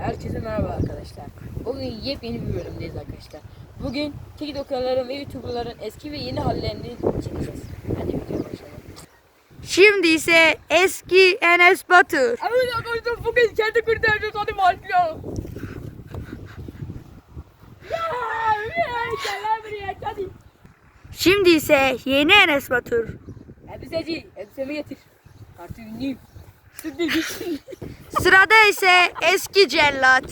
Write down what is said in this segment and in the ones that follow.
Herkese merhaba arkadaşlar. Bugün yepyeni bir bölümdeyiz arkadaşlar. Bugün TikToker'ların ve YouTuber'ların eski ve yeni hallerini çekeceğiz. Hadi videoya başlayalım. Şimdi ise eski Enes Batur. Evet arkadaşlar bugün kendi kurtaracağız hadi başlayalım. Şimdi ise yeni Enes Batur. Elbiseci, elbisemi getir. Artık ünlüyüm. Sürdür gitsin. Sırada ise eski cellat.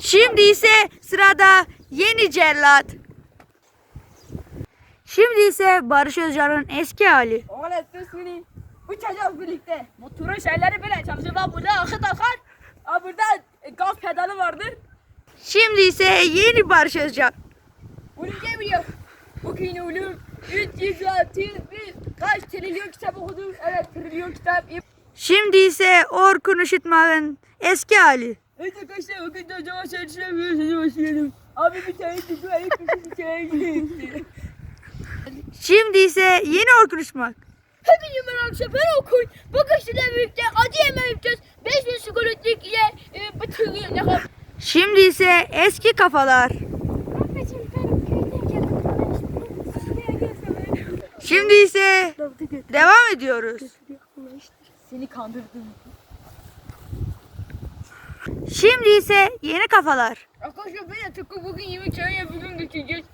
Şimdi ise sırada yeni cellat. Şimdi ise Barış Özcan'ın eski hali. Oğlum sesini uçacağız birlikte. Motorun şeyleri böyle. Bak burada akıt akar. Burada gaz pedalı vardır. Şimdi ise yeni Barış Özcan. Bunu ne biliyor? Bugün 306 bir kaç trilyon kitap okudum. Evet trilyon kitap. Şimdi ise Orkun Işıtmak'ın eski hali. Evet arkadaşlar bugün de hocama çalışıyorum. Başlayalım. Abi bir tane tutu ayıp bir tane gitti. Şimdi ise yeni Orkun Işıtmak. Hepinize merhaba ben Okun. Bugün sizlerle birlikte yemeği yapacağız. 5000 skoletlik ile e, gün yakın. Şimdi ise eski kafalar. Şimdi ise devam ediyoruz. Seni kandırdım. Şimdi ise yeni kafalar. Arkadaşlar ben de tıpkı bugün yemek çayı bugün geçeceğiz.